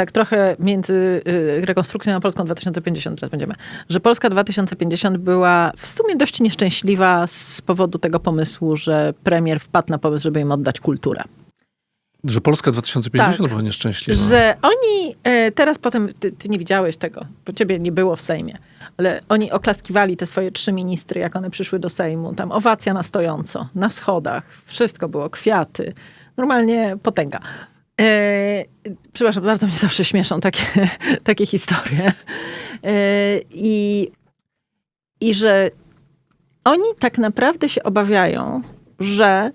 tak trochę między y, rekonstrukcją a Polską 2050 teraz będziemy, że Polska 2050 była w sumie dość nieszczęśliwa z powodu tego pomysłu, że premier wpadł na pomysł, żeby im oddać kulturę. Że Polska 2050 Tak. była nieszczęśliwa. Że oni e, teraz potem, ty, ty nie widziałeś tego, bo ciebie nie było w Sejmie, ale oni oklaskiwali te swoje trzy ministry, jak one przyszły do Sejmu. Tam owacja na stojąco, na schodach, wszystko było, kwiaty. Normalnie potęga. E, przepraszam, bardzo mnie zawsze śmieszą takie, takie historie. E, i, I że oni tak naprawdę się obawiają, że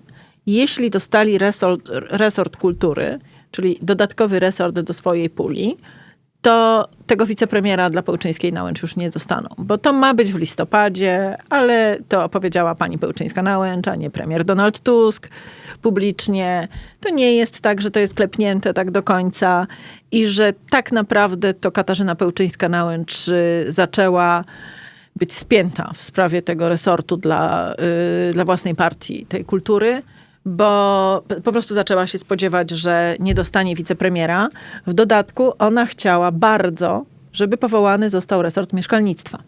jeśli dostali resort, resort kultury, czyli dodatkowy resort do swojej puli, to tego wicepremiera dla Pełczyńskiej Nałęcz już nie dostaną. Bo to ma być w listopadzie, ale to opowiedziała pani Pełczyńska Nałęcz, a nie premier Donald Tusk publicznie. To nie jest tak, że to jest klepnięte tak do końca i że tak naprawdę to Katarzyna Pełczyńska Nałęcz y, zaczęła być spięta w sprawie tego resortu dla, y, dla własnej partii, tej kultury, bo po prostu zaczęła się spodziewać, że nie dostanie wicepremiera. W dodatku ona chciała bardzo, żeby powołany został resort mieszkalnictwa.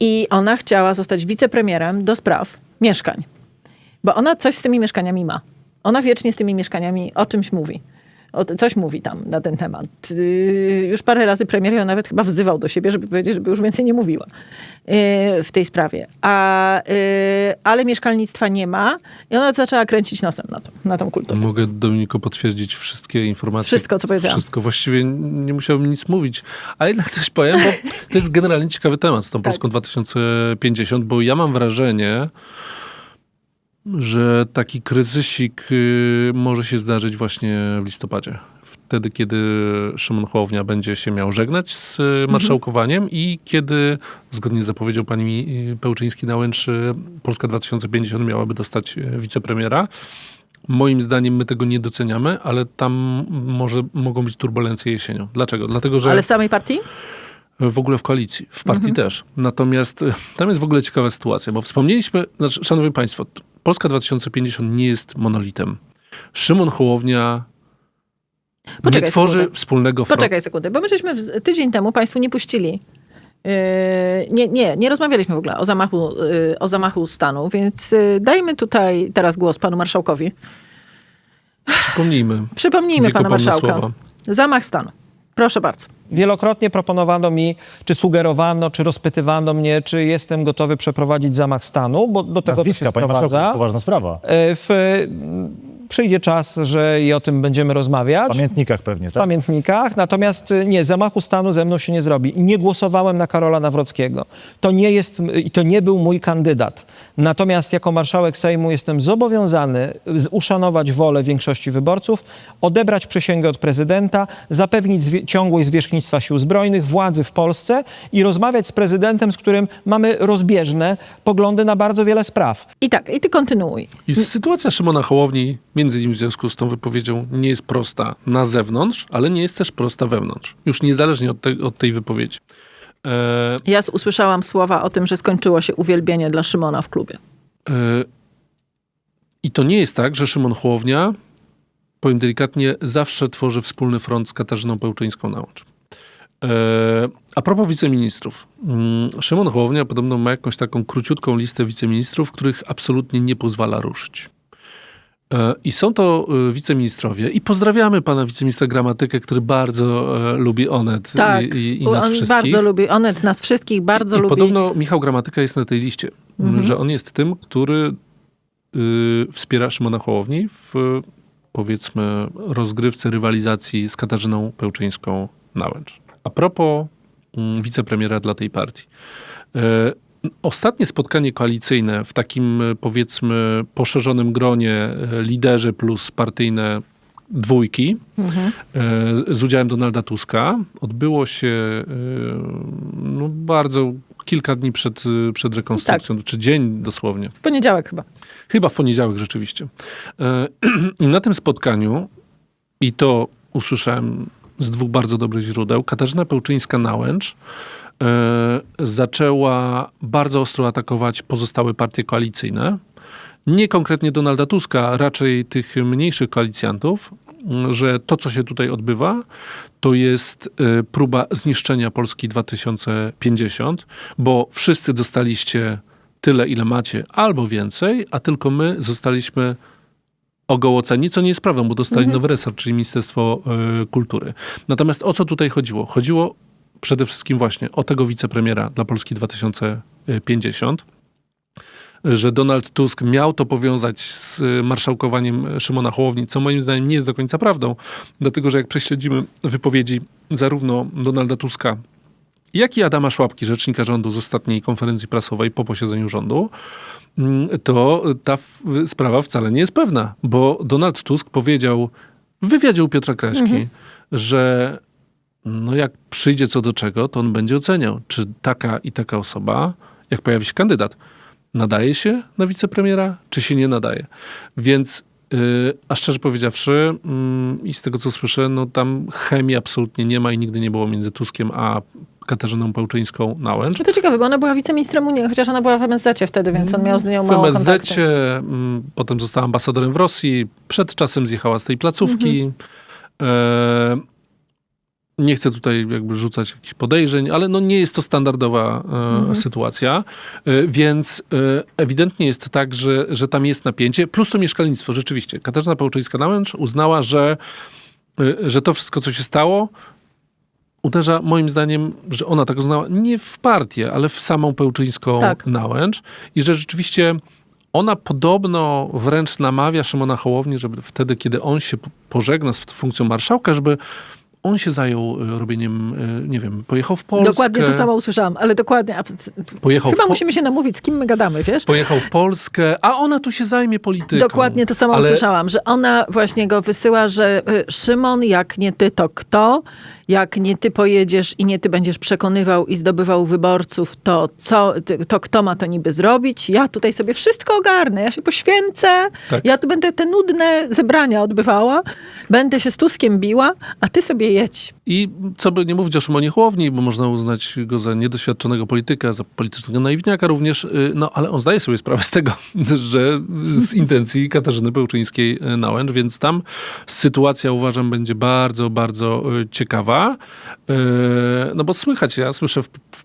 I ona chciała zostać wicepremierem do spraw mieszkań. Bo ona coś z tymi mieszkaniami ma. Ona wiecznie z tymi mieszkaniami o czymś mówi. Coś mówi tam na ten temat. Yy, Już parę razy premier ją nawet chyba wzywał do siebie, żeby powiedzieć, żeby już więcej nie mówiła yy, w tej sprawie. A, yy, ale mieszkalnictwa nie ma i ona zaczęła kręcić nosem na, to, na tą kulturę. Mogę, Dominiko, potwierdzić wszystkie informacje. Wszystko, co powiedziałam. Wszystko. Właściwie nie musiałbym nic mówić. A jednak coś powiem, bo to jest generalnie ciekawy temat z tą Tak. Polską 2050, bo ja mam wrażenie, że taki kryzysik y, może się zdarzyć właśnie w listopadzie. Wtedy, kiedy Szymon Hołownia będzie się miał żegnać z y, Mhm. marszałkowaniem i kiedy, zgodnie z zapowiedzią pani y, Pełczyński-Nałęcz, Polska 2050 miałaby dostać wicepremiera. Moim zdaniem my tego nie doceniamy, ale tam może mogą być turbulencje jesienią. Dlaczego? Dlatego, że Ale w samej partii? w ogóle w koalicji, w partii też. Natomiast tam jest w ogóle ciekawa sytuacja, bo wspomnieliśmy, znaczy, szanowni państwo, Polska 2050 nie jest monolitem. Szymon Hołownia Poczekaj nie tworzy sekundę. wspólnego frontu. Poczekaj sekundę, bo my żeśmy w- tydzień temu państwu nie puścili. Yy, nie, nie, nie rozmawialiśmy w ogóle o zamachu, yy, o zamachu stanu, więc yy, dajmy tutaj teraz głos panu marszałkowi. Przypomnijmy. Przypomnijmy pana marszałka. słowa. Zamach stanu. Proszę bardzo. Wielokrotnie proponowano mi, czy sugerowano, czy rozpytywano mnie, czy jestem gotowy przeprowadzić zamach stanu, bo do tego to się Nazwiska, panie marszałku, to jest poważna sprawa. E, W, przyjdzie czas, że i o tym będziemy rozmawiać. W pamiętnikach pewnie, w tak? pamiętnikach, natomiast y, nie, zamachu stanu ze mną się nie zrobi. Nie głosowałem na Karola Nawrockiego. To nie jest, i to nie był mój kandydat. Natomiast jako marszałek Sejmu jestem zobowiązany z- uszanować wolę większości wyborców, odebrać przysięgę od prezydenta, zapewnić zwie- ciągłość zwierzchnictwa sił zbrojnych, władzy w Polsce i rozmawiać z prezydentem, z którym mamy rozbieżne poglądy na bardzo wiele spraw. I tak, i ty kontynuuj. I sytuacja Szymona Hołowni, między innymi w związku z tą wypowiedzią, nie jest prosta na zewnątrz, ale nie jest też prosta wewnątrz. Już niezależnie od, te, od tej wypowiedzi. E, Ja usłyszałam słowa o tym, że skończyło się uwielbienie dla Szymona w klubie. E, I to nie jest tak, że Szymon Hołownia, powiem delikatnie, zawsze tworzy wspólny front z Katarzyną Pełczyńską nałącz. E, A propos wiceministrów. Mm, Szymon Hołownia podobno ma jakąś taką króciutką listę wiceministrów, których absolutnie nie pozwala ruszyć. E, I są to e, wiceministrowie. I pozdrawiamy pana wiceministra Gramatykę, który bardzo e, lubi Onet Tak, i, i, i nas on wszystkich. bardzo lubi, Onet nas wszystkich bardzo I lubi. podobno Michał Gramatyka jest na tej liście, Mhm. że on jest tym, który y, wspiera Szymona Hołowni w powiedzmy rozgrywce rywalizacji z Katarzyną Pełczyńską Nałęcz. A propos mm, wicepremiera dla tej partii. Ostatnie spotkanie koalicyjne w takim y, powiedzmy poszerzonym gronie y, liderzy plus partyjne dwójki Mhm. e, z udziałem Donalda Tuska odbyło się e, no, bardzo kilka dni przed, e, przed rekonstrukcją, Tak. czy dzień dosłownie. W poniedziałek chyba. Chyba w poniedziałek rzeczywiście. E, I na tym spotkaniu, i to usłyszałem z dwóch bardzo dobrych źródeł, Katarzyna Pełczyńska-Nałęcz e, zaczęła bardzo ostro atakować pozostałe partie koalicyjne nie konkretnie Donalda Tuska, raczej tych mniejszych koalicjantów, że to, co się tutaj odbywa, to jest y, próba zniszczenia Polski 2050, bo wszyscy dostaliście tyle, ile macie, albo więcej, a tylko my zostaliśmy ogołoceni, co nie jest prawdą, bo dostali nowy resort, czyli Ministerstwo y, Kultury. Natomiast o co tutaj chodziło? Chodziło przede wszystkim właśnie o tego wicepremiera dla Polski 2050 że Donald Tusk miał to powiązać z marszałkowaniem Szymona Hołowni, co moim zdaniem nie jest do końca prawdą, dlatego że jak prześledzimy wypowiedzi zarówno Donalda Tuska, jak i Adama Szłapki, rzecznika rządu z ostatniej konferencji prasowej po posiedzeniu rządu, to ta sprawa wcale nie jest pewna, bo Donald Tusk powiedział w wywiadzie u Piotra Kraśki, że no jak przyjdzie co do czego, to on będzie oceniał, czy taka i taka osoba, jak pojawi się kandydat, nadaje się na wicepremiera, czy się nie nadaje. Więc, yy, a szczerze powiedziawszy, mm, i z tego co słyszę, no tam chemii absolutnie nie ma i nigdy nie było między Tuskiem a Katarzyną Pełczyńską-Nałęcz. No to ciekawe, bo ona była wiceministrem Unii, chociaż ona była w MSZ wtedy, więc on miał z nią W mało MSZ, kontaktu. mm, potem została ambasadorem w Rosji, przed czasem zjechała z tej placówki. Mhm. E, nie chcę tutaj jakby rzucać jakichś podejrzeń, ale no nie jest to standardowa e, Mhm. sytuacja, e, więc e, ewidentnie jest tak, że, że tam jest napięcie, plus to mieszkalnictwo, rzeczywiście. Katarzyna Pałczyńska-Nałęcz uznała, że, że to wszystko, co się stało, uderza moim zdaniem, że ona tak uznała, nie w partię, ale w samą Pełczyńską Tak. Nałęcz i że rzeczywiście ona podobno wręcz namawia Szymona Hołowni, żeby wtedy, kiedy on się pożegna z funkcją marszałka, żeby on się zajął e, robieniem, e, nie wiem, pojechał w Polskę. Dokładnie to samo usłyszałam, ale dokładnie. Pojechał Chyba Po- musimy się namówić, z kim my gadamy, wiesz? pojechał w Polskę, a ona tu się zajmie polityką. Dokładnie to samo Ale- usłyszałam, że ona właśnie go wysyła, że y, Szymon, jak nie ty, to kto? Jak nie ty pojedziesz i nie ty będziesz przekonywał i zdobywał wyborców, to, co, to kto ma to niby zrobić? Ja tutaj sobie wszystko ogarnę, ja się poświęcę, Tak. ja tu będę te nudne zebrania odbywała, będę się z Tuskiem biła, a ty sobie jedź. I co by nie mówić o Szymonie Hołowni, bo można uznać go za niedoświadczonego polityka, za politycznego naiwniaka również, y, no ale on zdaje sobie sprawę z tego, że z intencji Katarzyny Pełczyńskiej-Nałęcz, więc tam sytuacja uważam będzie bardzo, bardzo y, ciekawa. Y, No bo słychać, ja słyszę w, w,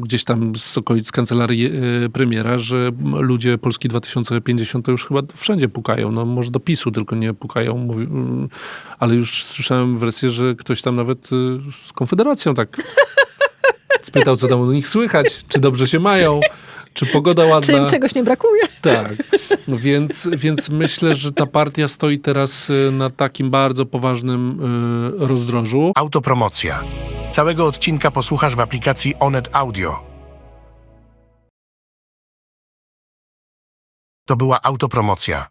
gdzieś tam z okolic kancelarii y, premiera, że ludzie Polski 2050 to już chyba wszędzie pukają. No może do PiSu tylko nie pukają, mówi, mm, ale już słyszałem wersję, że ktoś tam nawet y, z Konfederacją tak spytał, co tam u nich słychać, czy dobrze się mają, czy pogoda Czy ładna. im czegoś nie brakuje? Tak, No więc, więc myślę, że ta partia stoi teraz y, na takim bardzo poważnym rozdrożu. Autopromocja. Całego odcinka posłuchasz w aplikacji Onet Audio. To była autopromocja.